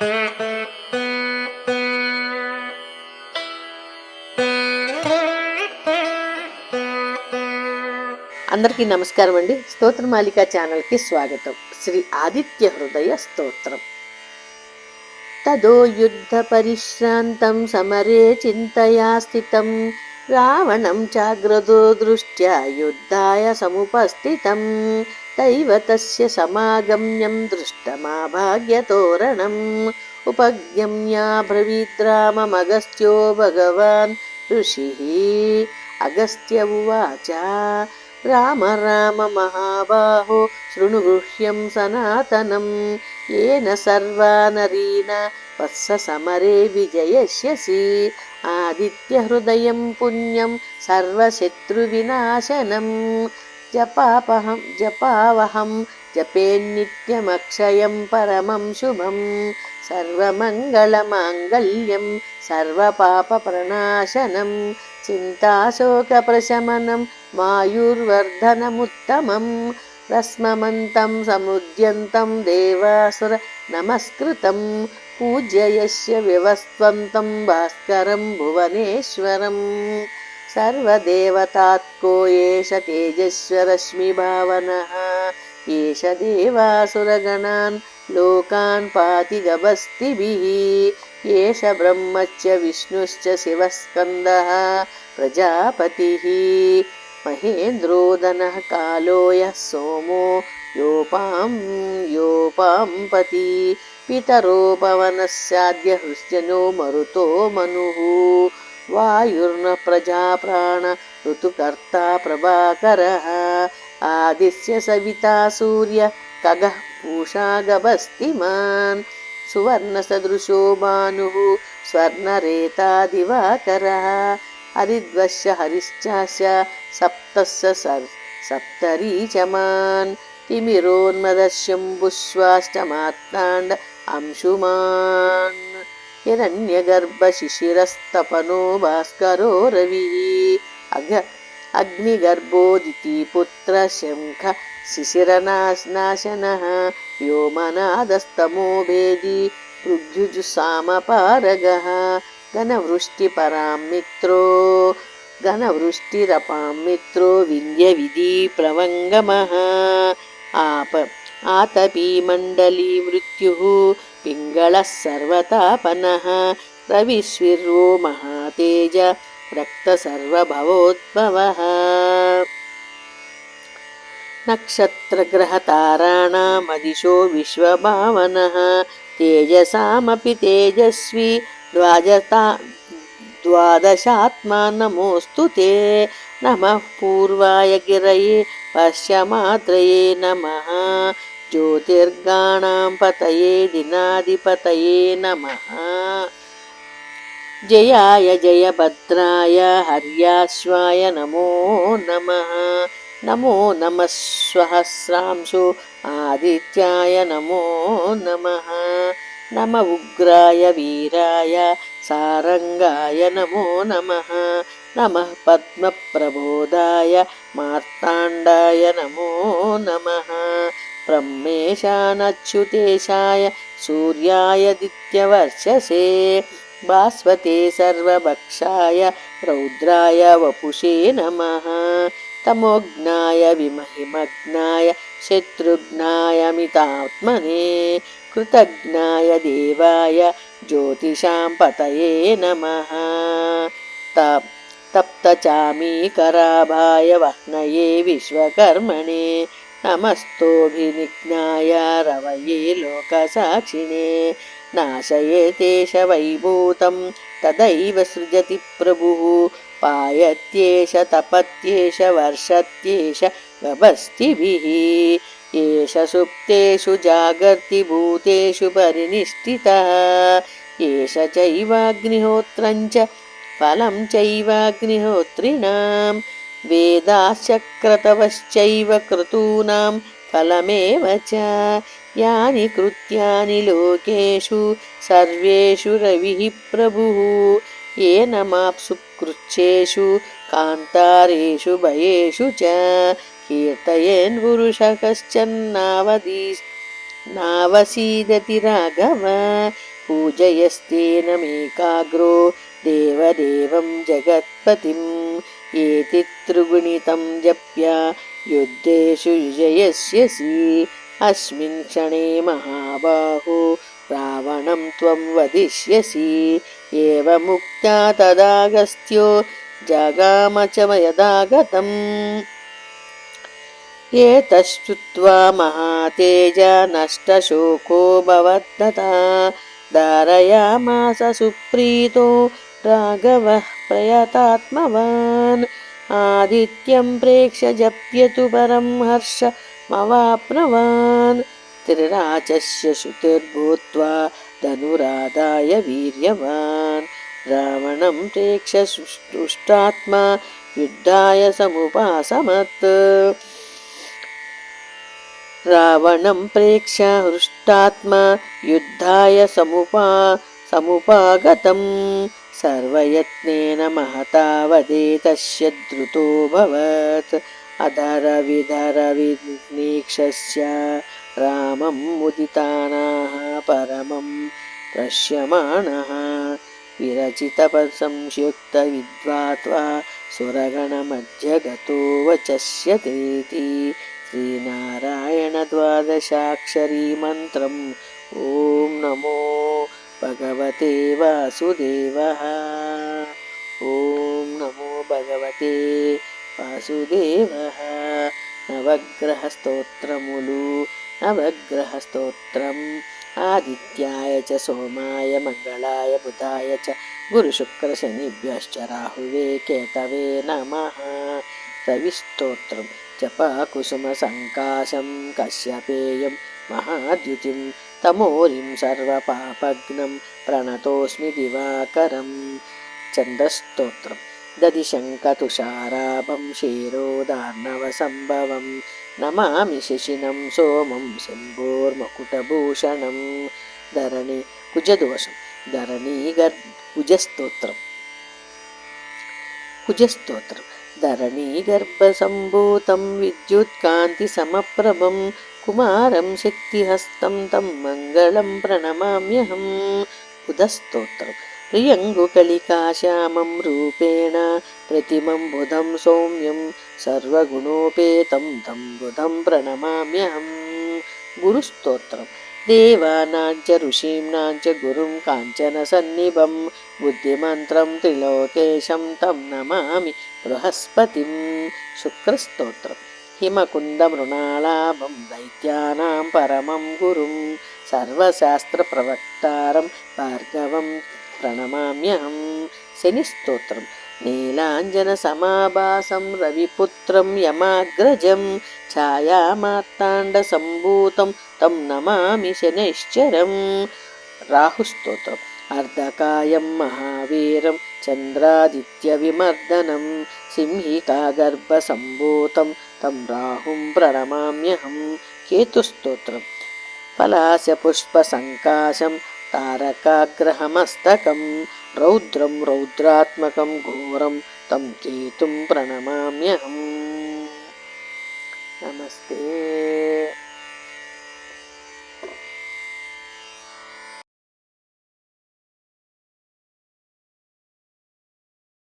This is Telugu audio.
అందరికీ నమస్కారం అండి. స్తోత్రమాలిక ఛానల్కి స్వాగతం. శ్రీ ఆదిత్య హృదయ స్తోత్రం. తదో యుద్ధ పరిశ్రాంతం సమరే చింతయా స్థితం. రావణం చాగ్రదో దృష్ట్యా యుద్ధాయ సముపస్థితం. దైవతస్య సమాగమ్యం దృష్టమాభాగ్యతోరణం ఉపగమ్యాబ్రవీద్రామమగస్త్యో భగవాన్ ఋషిः అగస్త్య ఉవాచ రామ రామ మహాబాహో శృణు గుహ్యం సనాతనం ఏన సర్వా నరీన వత్స సమరే విజయస్యసి ఆదిత్య హృదయం పుణ్యం సర్వశత్రువినాశనం జపాపహం జపావహం జపేన్నిత్యమక్షయం పరమం శుభం. సర్వమంగళమాంగళ్యం సర్వపాపప్రణాశనం చింతాశోకప్రశమనం మాయుర్వర్ధనముత్తమం. రస్మమంతం సముద్యంతం దేవాసుర నమస్కృతం పూజ్యయస్య వివస్వంతం భాస్కరం భువనేశ్వరం. సర్వదేవతాత్కో ఏష తేజస్వరశ్మిభావనः. ఏష దేవాసురగణాన్ లోకాన్ పాతి గభస్తిభిः ఏష బ్రహ్మచ్చ విష్ణుశ్చ శివస్కందः. ప్రజాపతిः. మహేంద్రోదనः కాలో యः సోమో యోపాం యోపాంపతి పితరో పవనస్యాద్య హృశ్చనో మరుతో మనుः వాయుర్న ప్రజాప్రాణ ఋతుకర్తా ప్రభాకరः. ఆదిశ్య సవితా సూర్య ఖగः పూషా గభస్తిమాన్. సువర్ణసదృశో భానుः స్వర్ణరేతా దివాకరः. హరిద్వశ్య హరిశ్చాస్య సప్తస్య సర్ సప్తరీచమాన్. తిమిరోన్మదశంభుశ్వాష్టమార్తాండ అంశుమాన్ హిరణ్యగర్భశిశిరస్తపనో భాస్కరో రవిः అగ అగ్నిగర్భోదితి పుత్ర శంఖ శిశిరనాశనः వ్యోమనాదస్తమో భేది పృగ్యుజుసామపారగः ఘనవృష్టిపరాం మిత్రో ఘనవృష్టిరపాం మిత్రో వింధ్యవిధి पिङ्गलः सर्वतापनः रविस्विर्वो महातेज रक्तसर्वभवोद्भवः। नक्षत्रग्रहताराणामदिशो विश्वभावनः। तेजसामपि तेजस्वी द्वाजता द्वादशात्मा नमोऽस्तु ते। नमः पूर्वाय गिरये पश्यमात्रये नमः। జ్యోతిర్గాణాం పతయే దినాధిపతయే నమः. జయాయ జయభద్రాయ హర్యాశ్వాయ నమో నమః. నమో నమः స్వహస్రాంశో ఆదిత్యాయ నమో నమః. నమ ఉగ్రాయ వీరాయ సారంగాయ నమో నమః. నమః పద్మప్రబోధాయ మార్తాండాయ నమో నమః. ब्रह्मेशानच्युतेशाय सूर्याय दित्यवर्षसे भास्वते सर्वभक्षाय रौद्राय वपुषे नमः। तमोग्नाय विमहिमग्नाय शत्रुघ्नाय मितात्मने कृतज्ञाय देवाय ज्योतिषां पतये नमः। तप् तप्तचामीकराभाय वह्नये विश्वकर्मणे नमस्तोभिनिज्ञायारवये लोकसाक्षिणे नाशये तेष वैभूतं तदैव सृजति प्रभुः पायत्येष तपत्येष वर्षत्येष गभस्थिभिः एष सुप्तेषु जागर्ति भूतेषु परिनिष्ठितः एष चैवनिहोत्रं च फलं चैवाग्निहोत्रिणाम् వేదాశ్చక్రతవశ్చైవ క్రతూనాం ఫలమేవ యాని కృత్యాని లోకేషు సర్వేషు రవి ప్రభు ఏన మాప్సు కృచ్చేషు కాంతారేషు భయేషు చ కీర్తయేన్ పురుష కశ్చన్నావదీస్ నావసీదతి రాఘవ పూజయస్తేనమేకాగ్రో దేవదేవం జగత్పతిం एति त्रिगुणितं जप्य युद्धेषु विजयस्यसि अस्मिन् क्षणे महाबाहो रावणं त्वं वदिष्यसि। एवमुक्त्या तदागस्त्यो जगाम च यदागतम् एतश्रुत्वा महातेज नष्टशोको भवत्तथा धारयामास सुप्रीतो राघवः प्रयतात्मवान् आदित्यं प्रेक्ष्य जप्यतु परं हर्षमवाप्नवान् त्रिराचस्य श्रुतिर्भूत्वा धनुरादाय वीर्यवान् रावणं प्रेक्ष्य सुष्टात्मा युद्धाय समुपासमत् रावणं प्रेक्ष्य हृष्टात्मा युद्धाय समुपा समुपागतं सर्वयत्नेन महता वदेतस्य द्रुतोऽभवत् अधरविधरविनीक्षस्य रामं मुदितानाः परमं पश्यमाणः विरचितपसंयुक्तविद्वात्वा सुरगणमध्यगतो वचस्यतेति श्रीनारायणद्वादशाक्षरीमन्त्रम् ॐ नमो भगवते वासुदेवः। ॐ नमो भगवते वासुदेवः। नवग्रहस्तोत्रमुलु नवग्रहस्तोत्रम्। आदित्याय च सोमाय मङ्गलाय बुधाय च गुरुशुक्रशनिभ्यश्च राहुवे केतवे नमः। रविस्तोत्रं जपकुसुमसङ्काशं कश्यपेयं महाद्युतिं तमोरिं सर्वपापघ्नं प्रणतोऽस्मि दिवाकरं चन्द्रस्तोत्रं ददिशङ्कतुषाराभं क्षीरोदार्णवसम्भवं नमामि शशिनं सोमं शम्भोर्मकुटभूषणं धरणि कुजदोषं धरणीगर् कुजस्तोत्रं कुजस्तोत्रं धरणीगर्भसम्भूतं विद्युत्कान्तिसमप्रभं కుమారం శక్తిహస్తం తం మంగళం ప్రణమామ్యహం. బుధస్తోత్రం. ప్రియంగుకళికాశ్యామం రూపేణ ప్రతిమం బుధం సౌమ్యం సర్వగుణోపేతం తం బుధం ప్రణమామ్యహం. గురుస్తోత్రం. దేవానాంచ ఋషీంనాంచ గురుం కాంచన సన్నిభం. బుద్ధిమంత్రం త్రిలోకేశం తం నమామి బృహస్పతిం. శుక్రస్తోత్రం. హిమకుందమృణాళాభం దైత్యానాం పరమం గురుం సర్వశాస్త్రప్రవక్తారం భార్గవం ప్రణమామ్యహం శని స్తోత్రం. నీలాంజన సమాభాసం రవిపుత్రం యమాగ్రజం ఛాయామార్తాండసంభూతం తం నమామి శనైశ్చరం. రాహుస్తోత్రం అర్ధకాయం మహావీరం చంద్రాదిత్య విమర్దనం సింహికాగర్భ సంభూతం తం రాహుం ప్రణమామ్యహం కేతుస్తోత్రం ఫలాశ పుష్పసంకాశం తారకాగ్రహమస్తకం రౌద్రం రౌద్రాత్మకం ఘోరం తం కేతుం ప్రణమామ్యహం నమస్తే